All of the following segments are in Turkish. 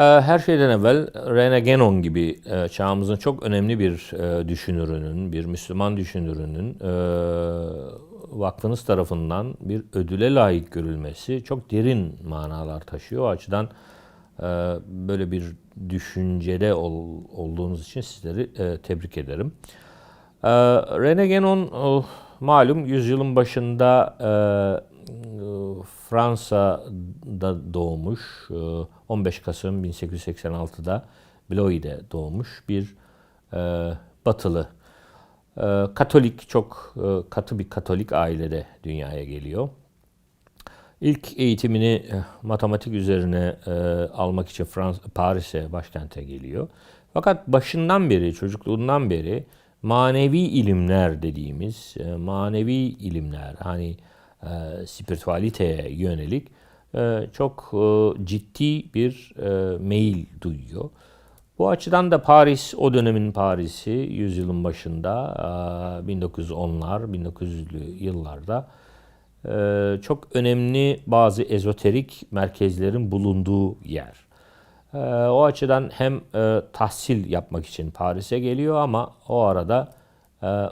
Ee, Her şeyden evvel Rene Genon gibi e, çağımızın çok önemli bir e, düşünürünün, bir Müslüman düşünürünün e, vakfınız tarafından bir ödüle layık görülmesi çok derin manalar taşıyor. O açıdan böyle bir düşüncede ol- olduğunuz için sizleri tebrik ederim. Rene Genon e, malum yüzyılın başında Fransa'da doğmuş. E, 15 Kasım 1886'da Blois'de doğmuş bir e, batılı. E, Katolik, çok e, katı bir Katolik ailede dünyaya geliyor. İlk eğitimini e, matematik üzerine e, almak için Frans Paris'e, başkente geliyor. Fakat başından beri, çocukluğundan beri manevi ilimler dediğimiz, e, manevi ilimler, hani e, spiritüaliteye yönelik e, çok e, ciddi bir e, meyil duyuyor. Bu açıdan da Paris, o dönemin Paris'i yüzyılın başında, e, 1910'lar, 1900'lü yıllarda ee, çok önemli bazı ezoterik merkezlerin bulunduğu yer. Ee, o açıdan hem e, tahsil yapmak için Paris'e geliyor ama o arada e,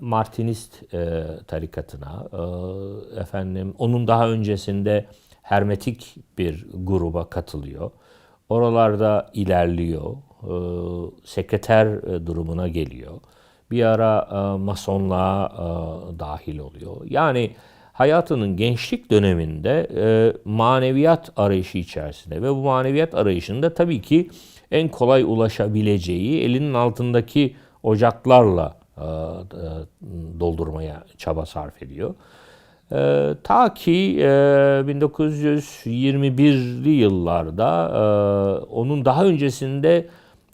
Martinist e, tarikatına, e, efendim onun daha öncesinde Hermetik bir gruba katılıyor. Oralarda ilerliyor, e, sekreter durumuna geliyor. Bir ara e, masonluğa dahil oluyor. Yani hayatının gençlik döneminde maneviyat arayışı içerisinde ve bu maneviyat arayışında tabii ki en kolay ulaşabileceği elinin altındaki ocaklarla doldurmaya çaba sarf ediyor. E, ta ki e, 1921'li yıllarda e, onun daha öncesinde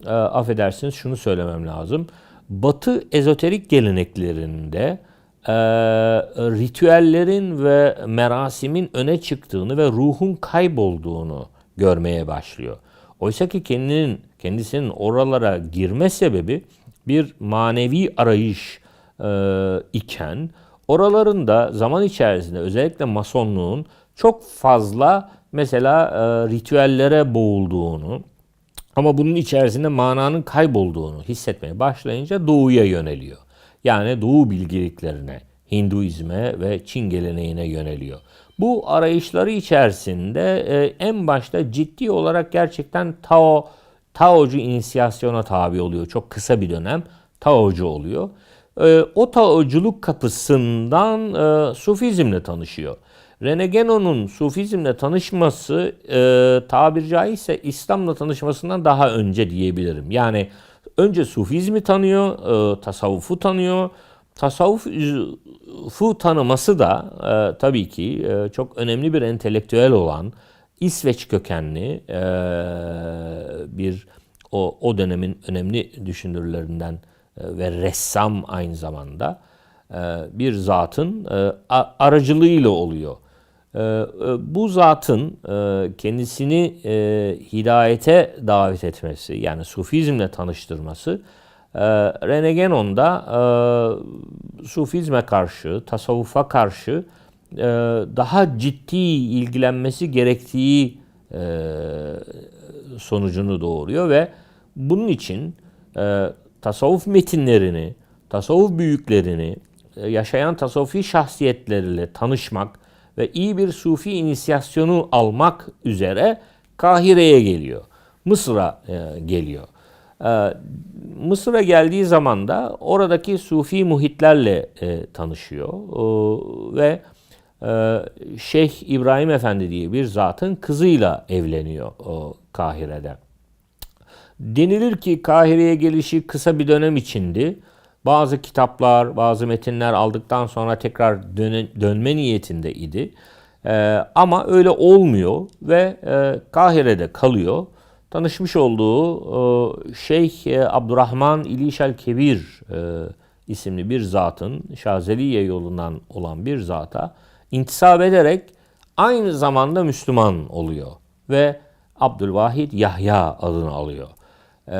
e, affedersiniz şunu söylemem lazım. Batı ezoterik geleneklerinde e, ritüellerin ve merasimin öne çıktığını ve ruhun kaybolduğunu görmeye başlıyor. Oysa ki kendinin kendisinin oralara girme sebebi bir manevi arayış e, iken oraların da zaman içerisinde özellikle masonluğun çok fazla mesela e, ritüellere boğulduğunu ama bunun içerisinde mananın kaybolduğunu hissetmeye başlayınca doğuya yöneliyor. Yani doğu bilgeliklerine, Hinduizme ve Çin geleneğine yöneliyor. Bu arayışları içerisinde e, en başta ciddi olarak gerçekten Tao, Taocu inisiyasyona tabi oluyor. Çok kısa bir dönem Taocu oluyor. E, o Taoculuk kapısından e, Sufizmle tanışıyor. Rene Genon'un Sufizmle tanışması e, tabir caizse İslam'la tanışmasından daha önce diyebilirim. Yani önce Sufizmi tanıyor, e, tasavvufu tanıyor. Tasavvufu tanıması da e, tabii ki e, çok önemli bir entelektüel olan İsveç kökenli e, bir o, o dönemin önemli düşünürlerinden ve ressam aynı zamanda bir zatın aracılığıyla oluyor. Bu zatın kendisini hidayete davet etmesi yani Sufizmle tanıştırması e, Rene Genon'da Sufizme karşı, tasavvufa karşı e, daha ciddi ilgilenmesi gerektiği e, sonucunu doğuruyor ve bunun için e, tasavvuf metinlerini, tasavvuf büyüklerini, e, yaşayan tasavvufi şahsiyetleriyle tanışmak ve iyi bir sufi inisiyasyonu almak üzere Kahire'ye geliyor. Mısır'a geliyor. Mısır'a geldiği zaman da oradaki sufi muhitlerle tanışıyor ve Şeyh İbrahim Efendi diye bir zatın kızıyla evleniyor o Kahire'de. Denilir ki Kahire'ye gelişi kısa bir dönem içindi. Bazı kitaplar, bazı metinler aldıktan sonra tekrar döne, dönme niyetinde idi. Ee, ama öyle olmuyor ve e, Kahire'de kalıyor. Tanışmış olduğu e, Şeyh e, Abdurrahman İlişel Kebir e, isimli bir zatın, Şazeliye yolundan olan bir zata intisap ederek aynı zamanda Müslüman oluyor. Ve Abdülvahid Yahya adını alıyor. Ee,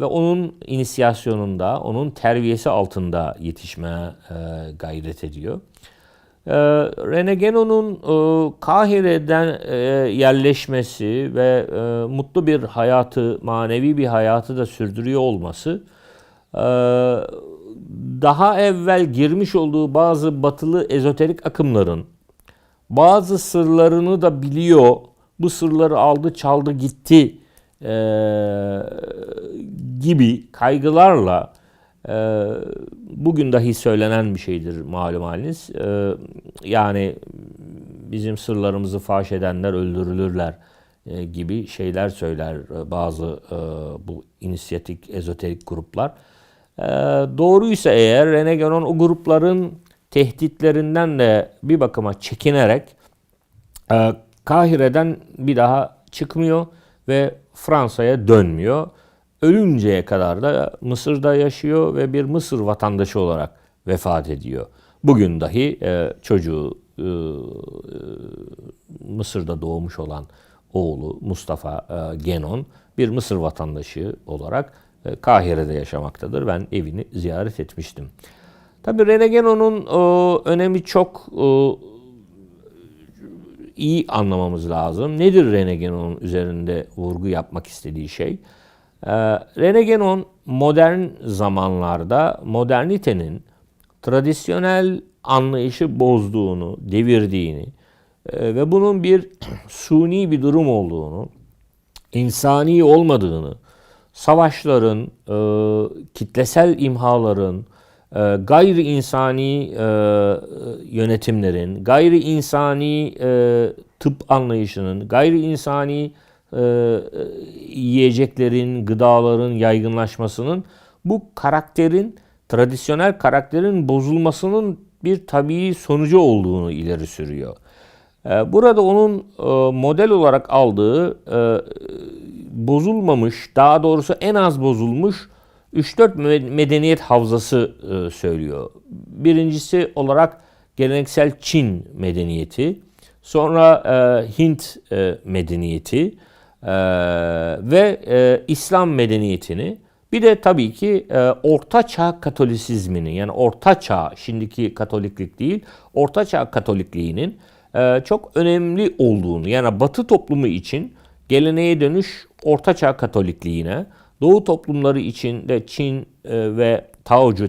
ve onun inisiyasyonunda, onun terbiyesi altında yetişmeye e, gayret ediyor. e, Rene Geno'nun e, Kahire'den e, yerleşmesi ve e, mutlu bir hayatı, manevi bir hayatı da sürdürüyor olması e, daha evvel girmiş olduğu bazı batılı ezoterik akımların bazı sırlarını da biliyor. Bu sırları aldı, çaldı, gitti e, gibi kaygılarla e, bugün dahi söylenen bir şeydir malum haliniz. E, yani bizim sırlarımızı faş edenler öldürülürler e, gibi şeyler söyler e, bazı e, bu inisiyatik ezoterik gruplar. E, doğruysa eğer Rene Genon o grupların tehditlerinden de bir bakıma çekinerek e, Kahire'den bir daha çıkmıyor ve Fransa'ya dönmüyor. Ölünceye kadar da Mısır'da yaşıyor ve bir Mısır vatandaşı olarak vefat ediyor. Bugün dahi e, çocuğu e, Mısır'da doğmuş olan oğlu Mustafa e, Genon bir Mısır vatandaşı olarak e, Kahire'de yaşamaktadır. Ben evini ziyaret etmiştim. Tabii Rene Genon'un e, önemi çok e, iyi anlamamız lazım. Nedir Rene Genon'un üzerinde vurgu yapmak istediği şey? E, Rene Genon modern zamanlarda modernitenin tradisyonel anlayışı bozduğunu, devirdiğini e, ve bunun bir suni bir durum olduğunu, insani olmadığını, savaşların, e, kitlesel imhaların, e, gayri insani e, yönetimlerin, gayri insani e, tıp anlayışının, gayri insani e, yiyeceklerin, gıdaların yaygınlaşmasının bu karakterin, tradisyonel karakterin bozulmasının bir tabii sonucu olduğunu ileri sürüyor. E, burada onun e, model olarak aldığı e, bozulmamış, daha doğrusu en az bozulmuş 3-4 medeniyet havzası e, söylüyor. Birincisi olarak geleneksel Çin medeniyeti, sonra Hint medeniyeti ve İslam medeniyetini, bir de tabii ki e, Orta Çağ Katolisizmini yani Orta Çağ, şimdiki Katoliklik değil, Orta Çağ Katolikliğinin çok önemli olduğunu yani Batı toplumu için geleneğe dönüş Orta Çağ Katolikliğine, Doğu toplumları için de Çin e, ve Taocu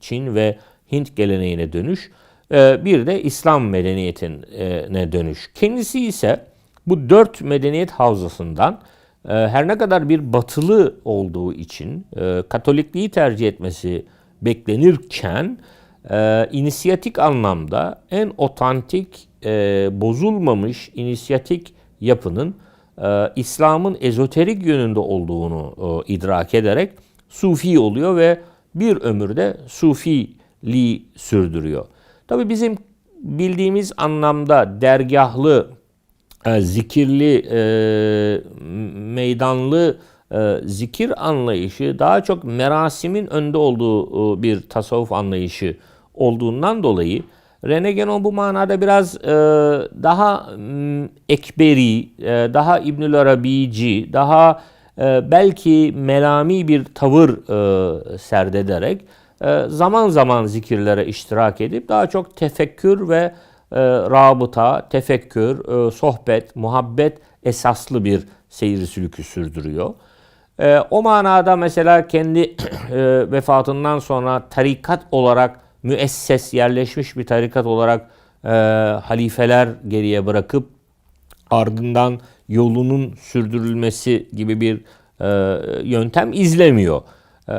Çin ve Hint geleneğine dönüş, e, bir de İslam medeniyetine dönüş. Kendisi ise bu dört medeniyet havzasından e, her ne kadar bir batılı olduğu için Katolikliği tercih etmesi beklenirken inisiyatik anlamda en otantik, bozulmamış inisiyatik yapının e, İslam'ın ezoterik yönünde olduğunu e, idrak ederek Sufi oluyor ve bir ömürde Sufiliği sürdürüyor. Tabi bizim bildiğimiz anlamda dergahlı, e, zikirli, e, meydanlı e, zikir anlayışı daha çok merasimin önde olduğu e, bir tasavvuf anlayışı olduğundan dolayı Rene Genon bu manada biraz e, daha m, ekberi, e, daha İbnül Arabici, daha e, belki melami bir tavır e, serdederek e, zaman zaman zikirlere iştirak edip daha çok tefekkür ve e, rabıta, tefekkür, e, sohbet, muhabbet esaslı bir seyir sülükü sürdürüyor. E, o manada mesela kendi e, vefatından sonra tarikat olarak müesses yerleşmiş bir tarikat olarak e, halifeler geriye bırakıp ardından yolunun sürdürülmesi gibi bir e, yöntem izlemiyor. E,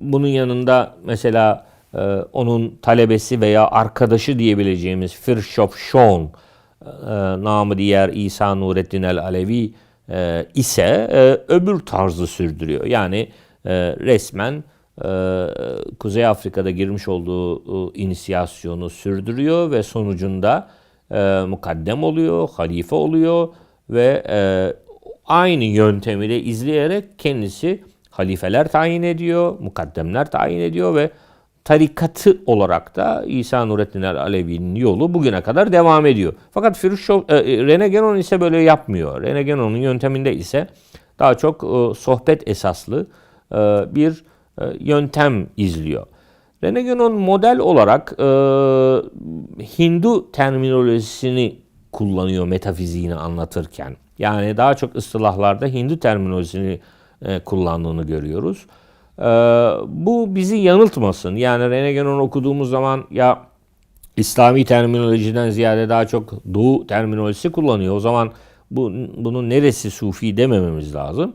bunun yanında mesela e, onun talebesi veya arkadaşı diyebileceğimiz Firshof Şon e, namı diğer İsa Nurettin el Alevi e, ise e, öbür tarzı sürdürüyor. Yani e, resmen Kuzey Afrika'da girmiş olduğu e, inisiyasyonu sürdürüyor ve sonucunda e, mukaddem oluyor, halife oluyor ve e, aynı yöntemi de izleyerek kendisi halifeler tayin ediyor, mukaddemler tayin ediyor ve tarikatı olarak da İsa Nurettin el Alevi'nin yolu bugüne kadar devam ediyor. Fakat Firuşov, Rene Genon ise böyle yapmıyor. Rene Genon'un yönteminde ise daha çok sohbet esaslı e, bir yöntem izliyor. Rene Guénon model olarak e, Hindu terminolojisini kullanıyor metafiziğini anlatırken. Yani daha çok ıstılahlarda Hindu terminolojisini e, kullandığını görüyoruz. E, bu bizi yanıltmasın. Yani Rene Guénon okuduğumuz zaman ya İslami terminolojiden ziyade daha çok Doğu terminolojisi kullanıyor. O zaman bu, bunun neresi Sufi demememiz lazım.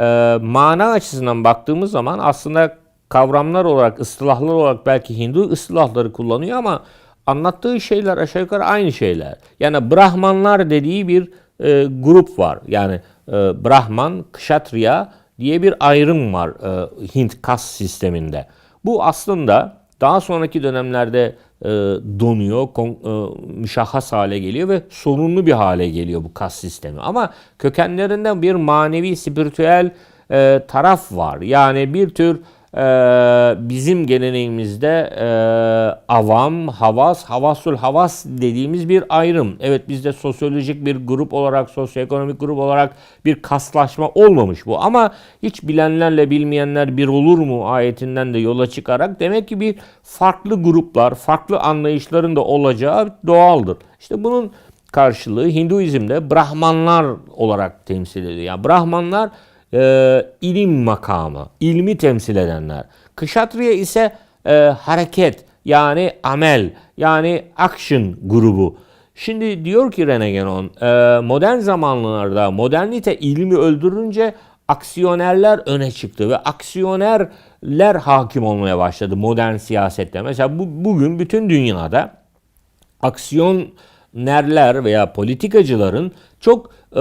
E, mana açısından baktığımız zaman aslında kavramlar olarak, ıstılahlar olarak belki Hindu ıstılahları kullanıyor ama anlattığı şeyler aşağı yukarı aynı şeyler. Yani Brahmanlar dediği bir e, grup var. Yani e, Brahman, Kshatriya diye bir ayrım var e, Hint kas sisteminde. Bu aslında daha sonraki dönemlerde e, donuyor, kon, e, müşahhas hale geliyor ve sorunlu bir hale geliyor bu kas sistemi. Ama kökenlerinden bir manevi, spiritüel e, taraf var. Yani bir tür e, bizim geleneğimizde e, avam, havas, havasul havas dediğimiz bir ayrım. Evet bizde sosyolojik bir grup olarak, sosyoekonomik grup olarak bir kaslaşma olmamış bu. Ama hiç bilenlerle bilmeyenler bir olur mu ayetinden de yola çıkarak demek ki bir farklı gruplar, farklı anlayışların da olacağı doğaldır. İşte bunun karşılığı Hinduizm'de Brahmanlar olarak temsil ediyor. Yani Brahmanlar e, ilim makamı, ilmi temsil edenler. Kışatriye ise e, hareket yani amel yani action grubu. Şimdi diyor ki Rene Guénon, e, modern zamanlarda modernite ilmi öldürünce aksiyonerler öne çıktı ve aksiyonerler hakim olmaya başladı modern siyasette. Mesela bu, bugün bütün dünyada aksiyonerler veya politikacıların çok e,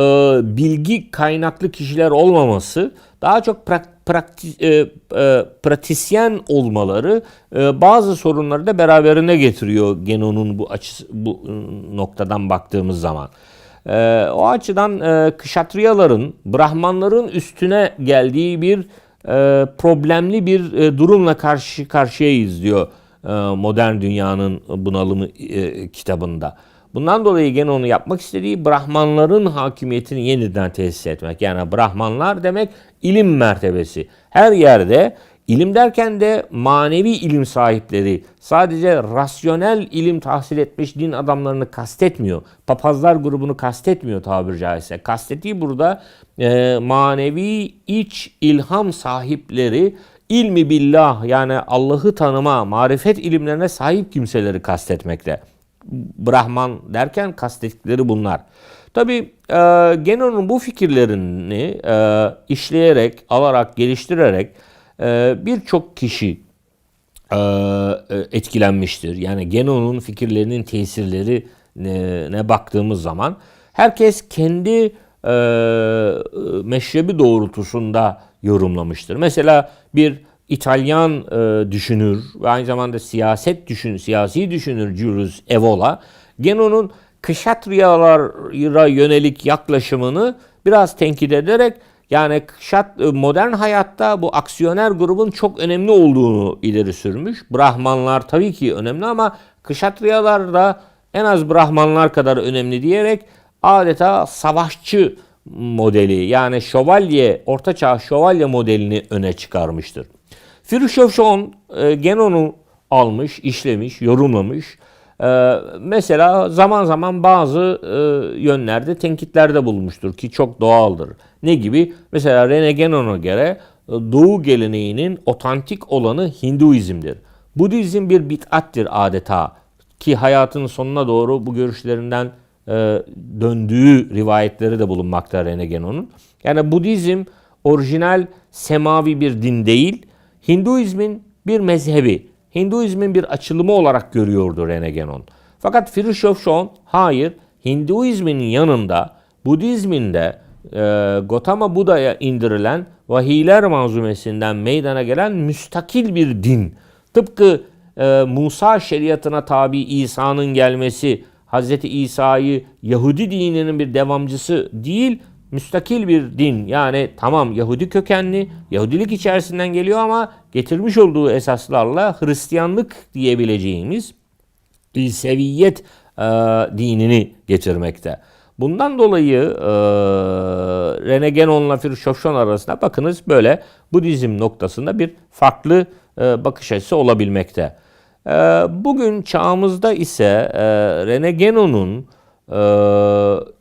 bilgi kaynaklı kişiler olmaması, daha çok prak, prakti, e, e, pratisyen olmaları e, bazı sorunları da beraberine getiriyor Genon'un bu açısı bu e, noktadan baktığımız zaman. E, o açıdan e, kışatriyaların, Brahmanların üstüne geldiği bir e, problemli bir e, durumla karşı karşıyayız diyor e, modern dünyanın bunalımı e, kitabında. Bundan dolayı gene onu yapmak istediği Brahmanların hakimiyetini yeniden tesis etmek. Yani Brahmanlar demek ilim mertebesi. Her yerde ilim derken de manevi ilim sahipleri sadece rasyonel ilim tahsil etmiş din adamlarını kastetmiyor. Papazlar grubunu kastetmiyor tabiri caizse. Kastettiği burada e, manevi iç ilham sahipleri ilmi billah yani Allah'ı tanıma, marifet ilimlerine sahip kimseleri kastetmekte. Brahman derken kastettikleri bunlar. Tabi e, Genon'un bu fikirlerini e, işleyerek, alarak, geliştirerek e, birçok kişi e, e etkilenmiştir. Yani Genon'un fikirlerinin tesirleri ne baktığımız zaman herkes kendi e, meşrebi doğrultusunda yorumlamıştır. Mesela bir İtalyan e, düşünür ve aynı zamanda siyaset düşün, siyasi düşünür Julius Evola, Genon'un Kışatriyalara yönelik yaklaşımını biraz tenkit ederek yani kışat, e, modern hayatta bu aksiyoner grubun çok önemli olduğunu ileri sürmüş. Brahmanlar tabii ki önemli ama Kışatriyalar da en az Brahmanlar kadar önemli diyerek adeta savaşçı modeli yani şövalye, ortaçağ şövalye modelini öne çıkarmıştır. Firuşovşon e, Genon'u almış, işlemiş, yorumlamış. E, mesela zaman zaman bazı e, yönlerde tenkitlerde bulmuştur ki çok doğaldır. Ne gibi? Mesela Rene Genon'a göre e, Doğu geleneğinin otantik olanı Hinduizm'dir. Budizm bir bit'attir adeta ki hayatının sonuna doğru bu görüşlerinden e, döndüğü rivayetleri de bulunmakta Rene Genon'un. Yani Budizm orijinal semavi bir din değil, Hinduizmin bir mezhebi, Hinduizmin bir açılımı olarak görüyordu Rene Genon. Fakat Firishov Shon hayır, Hinduizmin yanında Budizmin de e, Gotama Buda'ya indirilen vahiyler manzumesinden meydana gelen müstakil bir din. Tıpkı e, Musa şeriatına tabi İsa'nın gelmesi, Hz. İsa'yı Yahudi dininin bir devamcısı değil, müstakil bir din yani tamam Yahudi kökenli, Yahudilik içerisinden geliyor ama getirmiş olduğu esaslarla Hristiyanlık diyebileceğimiz İseviyet e, dinini getirmekte. Bundan dolayı e, Rene Genon'la Firşofşon arasında bakınız böyle Budizm noktasında bir farklı e, bakış açısı olabilmekte. E, bugün çağımızda ise e, Rene Genon'un e,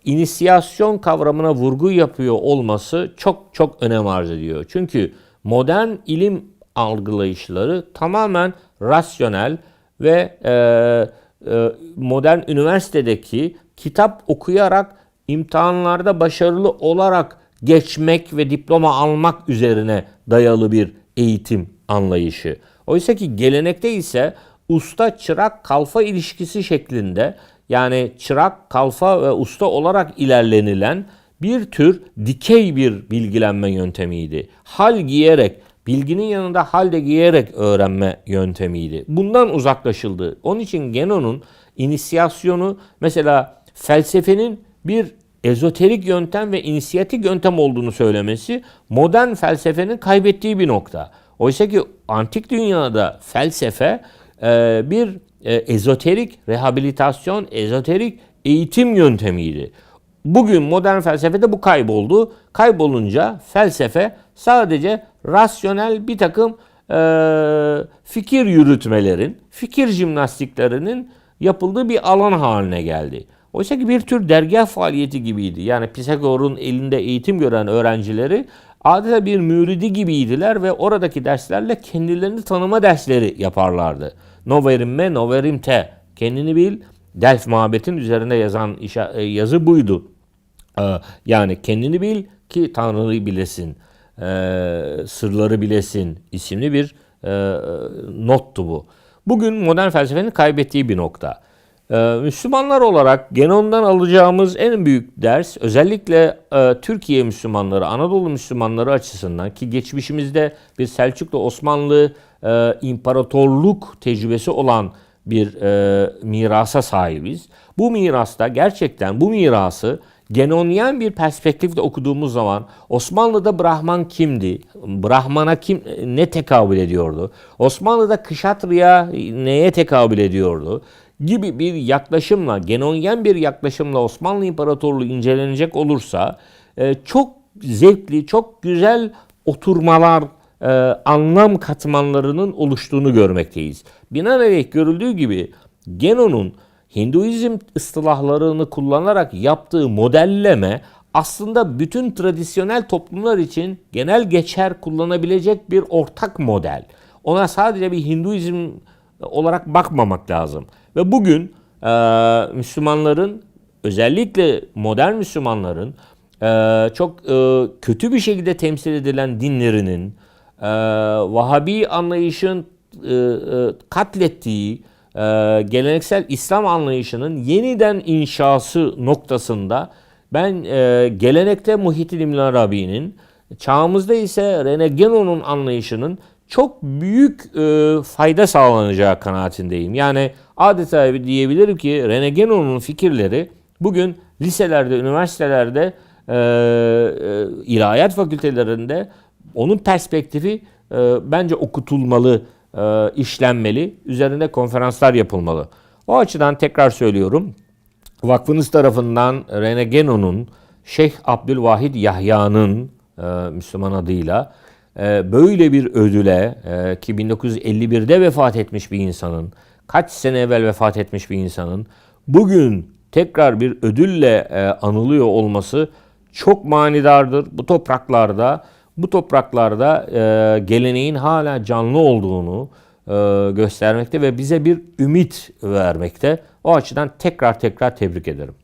inisiyasyon kavramına vurgu yapıyor olması çok çok önem arz ediyor. Çünkü modern ilim algılayışları tamamen rasyonel ve e, e, modern üniversitedeki kitap okuyarak imtihanlarda başarılı olarak geçmek ve diploma almak üzerine dayalı bir eğitim anlayışı. Oysa ki gelenekte ise usta çırak kalfa ilişkisi şeklinde yani çırak kalfa ve usta olarak ilerlenilen bir tür dikey bir bilgilenme yöntemiydi. Hal giyerek bilginin yanında halde giyerek öğrenme yöntemiydi. Bundan uzaklaşıldı. Onun için Genon'un inisiyasyonu mesela felsefenin bir ezoterik yöntem ve inisiyatik yöntem olduğunu söylemesi modern felsefenin kaybettiği bir nokta. Oysa ki antik dünyada felsefe e, bir e, ezoterik rehabilitasyon, ezoterik eğitim yöntemiydi. Bugün modern felsefede bu kayboldu. Kaybolunca felsefe sadece rasyonel bir takım e, fikir yürütmelerin, fikir jimnastiklerinin yapıldığı bir alan haline geldi. Oysa ki bir tür dergah faaliyeti gibiydi. Yani Pisagor'un elinde eğitim gören öğrencileri adeta bir müridi gibiydiler ve oradaki derslerle kendilerini tanıma dersleri yaparlardı. Noverim me, noverim te. Kendini bil. Delf muhabbetin üzerinde yazan işa- yazı buydu. Ee, Yani kendini bil ki Tanrı'yı bilesin, ee, sırları bilesin isimli bir e, nottu bu. Bugün modern felsefenin kaybettiği bir nokta. Ee, Müslümanlar olarak Genon'dan alacağımız en büyük ders özellikle e, Türkiye Müslümanları, Anadolu Müslümanları açısından ki geçmişimizde bir Selçuklu Osmanlı e, imparatorluk tecrübesi olan bir e, mirasa sahibiz. Bu mirasta gerçekten bu mirası Genonyen bir perspektifle okuduğumuz zaman Osmanlı'da Brahman kimdi? Brahman'a kim ne tekabül ediyordu? Osmanlı'da Kışatriya neye tekabül ediyordu? Gibi bir yaklaşımla, Genonyen bir yaklaşımla Osmanlı İmparatorluğu incelenecek olursa e, çok zevkli, çok güzel oturmalar, e, anlam katmanlarının oluştuğunu görmekteyiz. Binaenaleyh görüldüğü gibi Genon'un Hinduizm ıstılahlarını kullanarak yaptığı modelleme aslında bütün tradisyonel toplumlar için genel geçer kullanabilecek bir ortak model. Ona sadece bir Hinduizm olarak bakmamak lazım. Ve bugün e, Müslümanların özellikle modern Müslümanların e, çok e, kötü bir şekilde temsil edilen dinlerinin e, Vahabi anlayışın e, e, katlettiği e, geleneksel İslam anlayışının yeniden inşası noktasında ben e, gelenekte Muhyiddin İbn Arabi'nin, çağımızda ise Rene Genon'un anlayışının çok büyük e, fayda sağlanacağı kanaatindeyim. Yani adeta diyebilirim ki Rene Genon'un fikirleri bugün liselerde, üniversitelerde, e, e, ilahiyat fakültelerinde onun perspektifi e, bence okutulmalı, e, işlenmeli, üzerinde konferanslar yapılmalı. O açıdan tekrar söylüyorum, vakfınız tarafından Rene Genon'un, Şeyh Abdülvahid Yahya'nın e, Müslüman adıyla e, böyle bir ödüle e, ki 1951'de vefat etmiş bir insanın, kaç sene evvel vefat etmiş bir insanın bugün tekrar bir ödülle e, anılıyor olması çok manidardır. Bu topraklarda bu topraklarda e, geleneğin hala canlı olduğunu e, göstermekte ve bize bir ümit vermekte. O açıdan tekrar tekrar tebrik ederim.